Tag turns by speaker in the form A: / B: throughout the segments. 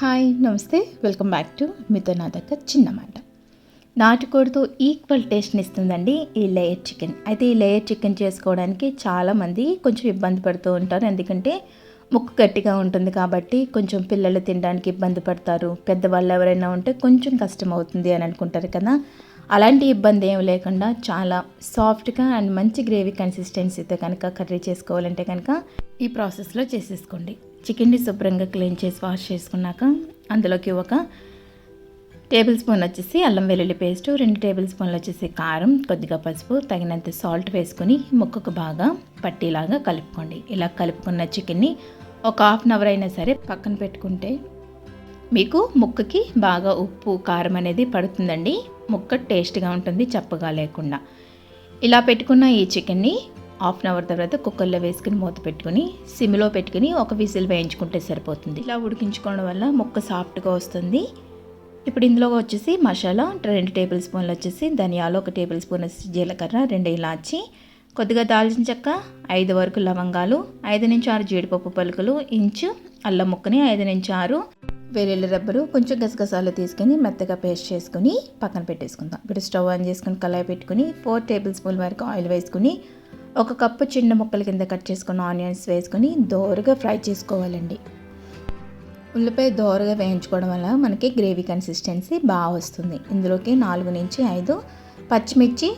A: Hi నమస్తే. Welcome back to మీతో నా దగ్గర చిన్న మాట. నాటుకోడితో ఈక్వల్ టేస్ట్ని ఇస్తుందండి ఈ లేయర్ చికెన్. అయితే ఈ లేయర్ చికెన్ చేసుకోవడానికి చాలామంది కొంచెం ఇబ్బంది పడుతూ ఉంటారు. ఎందుకంటే ముక్కు గట్టిగా ఉంటుంది కాబట్టి కొంచెం పిల్లలు తినడానికి ఇబ్బంది పడతారు. పెద్దవాళ్ళు ఎవరైనా ఉంటే కొంచెం కష్టం అవుతుంది అని అనుకుంటారు కదా. అలాంటి ఇబ్బంది ఏం లేకుండా చాలా సాఫ్ట్గా అండ్ మంచి గ్రేవీ కన్సిస్టెన్సీతో కనుక కర్రీ చేసుకోవాలంటే కనుక ఈ ప్రాసెస్లో చేసేసుకోండి. చికెన్ని శుభ్రంగా క్లీన్ చేసి వాష్ చేసుకున్నాక అందులోకి ఒక టేబుల్ స్పూన్ వచ్చేసి అల్లం వెల్లుల్లి పేస్ట్ రెండు టేబుల్ స్పూన్లు వచ్చేసి కారం కొద్దిగా పసుపు తగినంత సాల్ట్ వేసుకుని ముక్కకు బాగా పట్టీలాగా కలుపుకోండి. ఇలా కలుపుకున్న చికెన్ని ఒక హాఫ్ అన్ అవర్ అయినా సరే పక్కన పెట్టుకుంటే మీకు ముక్కకి బాగా ఉప్పు కారం అనేది పడుతుందండి. ముక్క టేస్ట్గా ఉంటుంది చప్పగా లేకుండా. ఇలా పెట్టుకున్న ఈ చికెన్ని హాఫ్ అన్ అవర్ తర్వాత కుక్కర్లో వేసుకుని మూత పెట్టుకుని సిమ్లో పెట్టుకుని ఒక విజిల్ వేయించుకుంటే సరిపోతుంది. ఇలా ఉడికించుకోవడం వల్ల ముక్క సాఫ్ట్గా వస్తుంది. ఇప్పుడు ఇందులో వచ్చేసి మసాలా రెండు టేబుల్ స్పూన్లు వచ్చేసి ధనియాలు ఒక టేబుల్ స్పూన్ జీలకర్ర రెండు ఇలాచి కొద్దిగా దాల్చిన చెక్క ఐదు వరకు లవంగాలు ఐదు నుంచి ఆరు జీడిపప్పు పలుకులు ఇంచు అల్లం ముక్కని ఐదు నుంచి ఆరు వెల్లుల్లి రబ్బరు కొంచెం గసగసాలు తీసుకొని మెత్తగా పేస్ట్ చేసుకుని పక్కన పెట్టేసుకుందాం. ఇప్పుడు స్టవ్ ఆన్ చేసుకుని కళాయి పెట్టుకుని ఫోర్ టేబుల్ స్పూన్ వరకు ఆయిల్ వేసుకుని ఒక కప్పు చిన్న ముక్కల కింద కట్ చేసుకున్న ఆనియన్స్ వేసుకొని దోరగా ఫ్రై చేసుకోవాలండి. ఉల్లిపాయ దోరగా వేయించుకోవడం వల్ల మనకి గ్రేవీ కన్సిస్టెన్సీ బాగా వస్తుంది. ఇందులోకి నాలుగు నుంచి ఐదు పచ్చిమిర్చి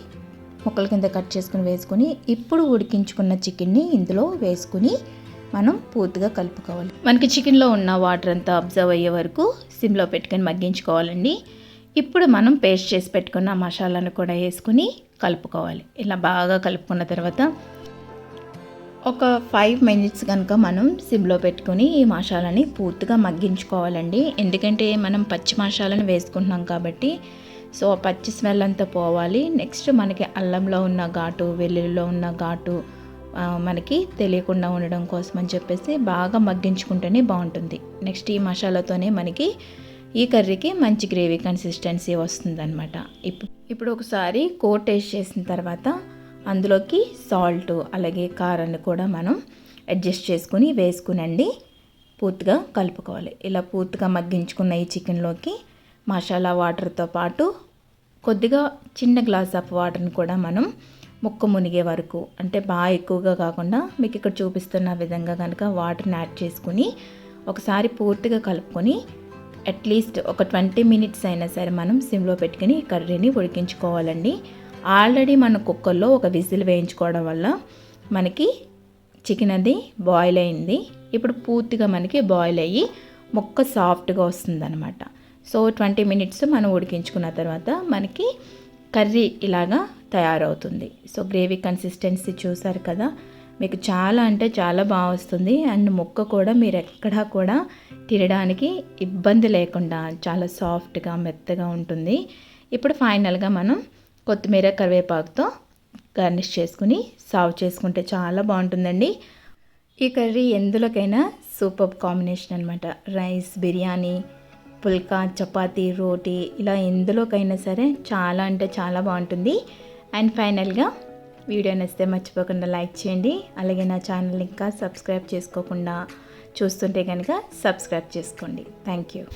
A: ముక్కల కింద కట్ చేసుకుని వేసుకుని ఇప్పుడు ఉడికించుకున్న చికెన్ని ఇందులో వేసుకుని మనం పూర్తిగా కలుపుకోవాలి. మనకి చికెన్లో ఉన్న వాటర్ అంతా అబ్జర్వ్ అయ్యే వరకు సిమ్లో పెట్టుకొని మగ్గించుకోవాలండి. ఇప్పుడు మనం పేస్ట్ చేసి పెట్టుకున్న మసాలాను కూడా వేసుకుని కలుపుకోవాలి. ఇలా బాగా కలుపుకున్న తర్వాత ఒక ఫైవ్ మినిట్స్ కనుక మనం సిమ్లో పెట్టుకుని ఈ మసాలాని పూర్తిగా మగ్గించుకోవాలండి. ఎందుకంటే మనం పచ్చి మసాలాను వేసుకుంటున్నాం కాబట్టి సో పచ్చి స్మెల్ అంతా పోవాలి. నెక్స్ట్ మనకి అల్లంలో ఉన్న ఘాటు వెల్లుల్లిలో ఉన్న ఘాటు మనకి తెలియకుండా ఉండడం కోసం అని చెప్పేసి బాగా మగ్గించుకుంటేనే బాగుంటుంది. నెక్స్ట్ ఈ మసాలాతోనే మనకి ఈ కర్రీకి మంచి గ్రేవీ కన్సిస్టెన్సీ వస్తుందన్నమాట. ఇప్పుడు ఇప్పుడు ఒకసారి కోట్ టేస్ట్ చేసిన తర్వాత అందులోకి సాల్ట్ అలాగే కారాన్ని కూడా మనం అడ్జస్ట్ చేసుకుని వేసుకునండి. పూర్తిగా కలుపుకోవాలి. ఇలా పూర్తిగా మగ్గించుకున్న ఈ చికెన్లోకి మసాలా వాటర్తో పాటు కొద్దిగా చిన్న గ్లాస్ ఆఫ్ వాటర్ని కూడా మనం ముక్క మునిగే వరకు అంటే బాగా ఎక్కువగా కాకుండా మీకు ఇక్కడ చూపిస్తున్న విధంగా కనుక వాటర్ని యాడ్ చేసుకుని ఒకసారి పూర్తిగా కలుపుకొని అట్లీస్ట్ ఒక ట్వంటీ మినిట్స్ అయినా సరే మనం సిమ్లో పెట్టుకుని కర్రీని ఉడికించుకోవాలండి. ఆల్రెడీ మన కుక్కర్లో ఒక విజిల్ వేయించుకోవడం వల్ల మనకి చికెన్ అది బాయిల్ అయింది. ఇప్పుడు పూర్తిగా మనకి బాయిల్ అయ్యి మొక్క సాఫ్ట్గా వస్తుందన్నమాట. సో ట్వంటీ మినిట్స్ మనం ఉడికించుకున్న తర్వాత మనకి కర్రీ ఇలాగా తయారవుతుంది. సో గ్రేవీ కన్సిస్టెన్సీ చూసారు కదా? మీకు చాలా అంటే చాలా బాగా వస్తుంది. అండ్ ముక్క కూడా మీరు ఎక్కడా కూడా తినడానికి ఇబ్బంది లేకుండా చాలా సాఫ్ట్గా మెత్తగా ఉంటుంది. ఇప్పుడు ఫైనల్గా మనం కొత్తిమీర కరివేపాకుతో గార్నిష్ చేసుకుని సర్వ్ చేసుకుంటే చాలా బాగుంటుందండి. ఈ కర్రీ ఎందులోకైనా సూపర్ కాంబినేషన్ అనమాట రైస్ బిర్యానీ పుల్కా చపాతీ రోటీ ఇలా ఎందులోకైనా సరే చాలా అంటే చాలా బాగుంటుంది. అండ్ ఫైనల్గా వీడియో నచ్చితే మర్చిపోకుండా లైక్ చేయండి. అలాగే నా ఛానల్ ఇంకా సబ్స్క్రైబ్ చేసుకోకుండా చూస్తుంటే కనుక సబ్స్క్రైబ్ చేసుకోండి. Thank you